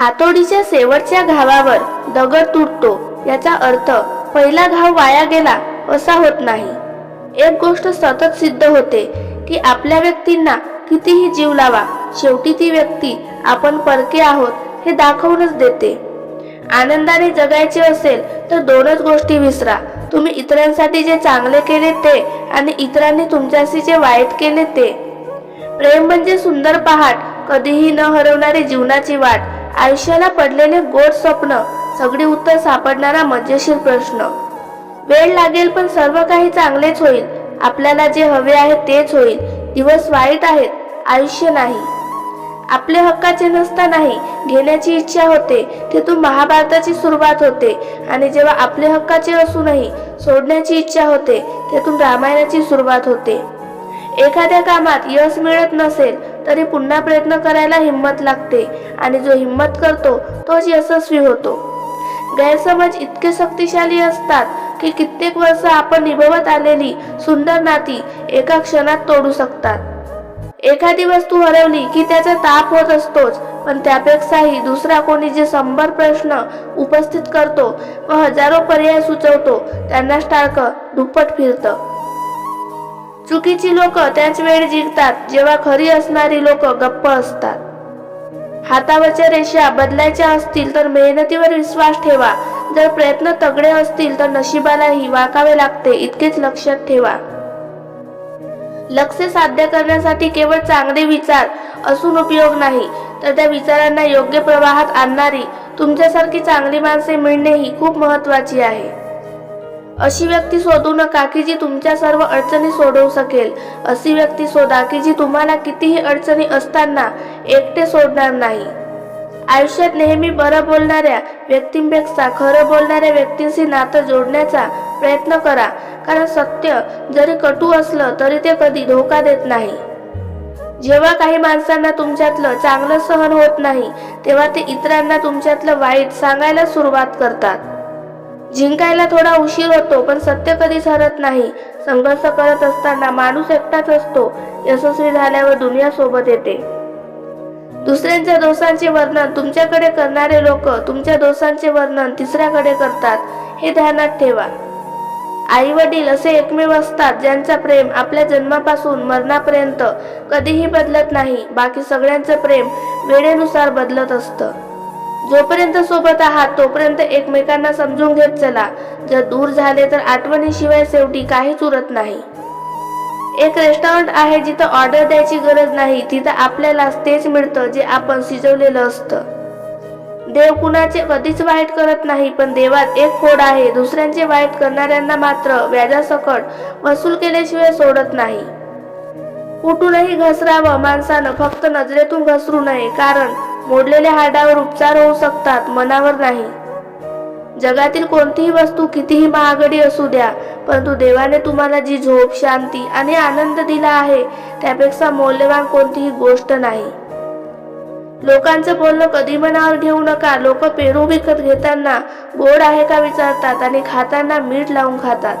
हातोडीच्या शेवटच्या घावावर दगड तुटतो याचा अर्थ पहिला घाव वाया गेला असा होत नाही. एक गोष्ट सतत सिद्ध होते की आपल्या व्यक्तींना कितीही जीव लावा शेवटी ती व्यक्ती आपण परके आहोत हे दाखवूनच देते. आनंदाने जगायचे असेल तर दोनच गोष्टी विसरा. तुम्ही इतरांसाठी जे चांगले केले ते आणि इतरांनी तुमच्याशी जे वाईट केले ते. प्रेम म्हणजे सुंदर पहाट कधीही न हरवणारी जीवनाची वाट आयुष्याला पडलेले गोड स्वप्न सगळी उत्तर सापडणारा मजेशीर प्रश्न. वेळ लागेल पण सर्व काही चांगलेच होईल. आपल्याला जे हवे आहे तेच होईल. दिवस वाईट आहेत आयुष्य नाही. आपले हक्काचे नसतानाही घेण्याची इच्छा होते तिथून महाभारताची सुरुवात होते. आणि जेव्हा आपले हक्काचे असूनही सोडण्याची इच्छा होते तेथून रामायणाची सुरुवात होते. एखाद्या कामात यश मिळत नसेल तरी पुन्हा प्रयत्न करायला हिंमत लागते आणि जो हिंमत करतो तोच यशस्वी होतो. गैरसमज इतके शक्तिशाली असतात की कित्येक वर्ष आपण निभवत आलेली सुंदर नाती एका क्षणात तोडू शकतात. एखादी वस्तू हरवली की त्याचा ताप होत असतोच पण त्यापेक्षाही दुसरा कोणी जे शंभर प्रश्न उपस्थित करतो व हजारो पर्याय सुचवतो त्यांनाच टाळकं दुप्पट फिरतं. चुकीची लोक त्याच वेळी जिंकतात जेव्हा खरी असणारी लोक गप्प असतात. हातावरच्या रेषा बदलायच्या असतील तर मेहनतीवर विश्वास ठेवा. जर प्रयत्न तगडे असतील तर नशिबालाही वाकावे लागते इतकेच लक्षात ठेवा. लक्ष साध्य करण्यासाठी केवळ चांगले विचार असून उपयोग नाही तर त्या विचारांना योग्य प्रवाहात आणणारी तुमच्यासारखी चांगली माणसे मिळणे ही खूप महत्वाची आहे. अशी व्यक्ती शोधू नका की जी तुमच्या सर्व अडचणी सोडवू शकेल. अशी व्यक्ती शोधा की जी तुम्हाला कितीही अडचणी असताना एकटे सोडणार नाही. आयुष्यात नेहमी बरं बोलणाऱ्या व्यक्तींपेक्षा खरं बोलणाऱ्या व्यक्तींशी नातं जोडण्याचा प्रयत्न करा. कारण सत्य जरी कटू असलं तरी ते कधी धोका देत नाही. जेव्हा काही माणसांना तुमच्यातलं चांगलं सहन होत नाही तेव्हा ते इतरांना तुमच्यातलं वाईट सांगायला सुरुवात करतात. जिंकायला थोडा उशीर होतो पण सत्य कधीच हरत नाही. संघर्ष करत असताना माणूस एकटाच असतो. यशस्वी झाल्यावर दुनिया सोबत येते. दुसऱ्यांच्या दोषांचे वर्णन तुमच्याकडे करणारे लोक तुमच्या दोषांचे वर्णन तिसऱ्याकडे करतात हे ध्यानात ठेवा. आई वडील असे एकमेव असतात ज्यांचा प्रेम आपल्या जन्मापासून मरणापर्यंत कधीही बदलत नाही बाकी सगळ्यांचं प्रेम वेळेनुसार बदलत असतं. जोपर्यंत सोबत आहात तोपर्यंत एकमेकांना समजून घेत चला. जर दूर झाले तर आठवणीशिवाय शेवटी काहीच उरत नाही. एक रेस्टॉरंट आहे जिथं ऑर्डर द्यायची गरज नाही. तिथं आपल्यालाच तेच मिळतं जे आपण शिजवलेलं असतं. देव कुणाचे कधीच वाईट करत नाही पण देवात एक खोड आहे. दुसऱ्यांचे वाईट करणाऱ्यांना मात्र व्याजासकट वसूल केल्याशिवाय सोडत नाही. कुठूनही घसरावं माणसानं फक्त नजरेतून घसरू नये. कारण मोडलेल्या हाडावर उपचार होऊ शकतात मनावर नाही. जगातील कोणतीही वस्तू कितीही महागडी असू द्या परंतु देवाने तुम्हाला जी झोप शांती आणि आनंद दिला आहे त्यापेक्षा मौल्यवान कोणतीही गोष्ट नाही. लोकांचं बोलणं कधी मनावर घेऊ नका लोक पेरू विकत घेताना गोड आहे का विचारतात आणि खाताना मीठ लावून खातात.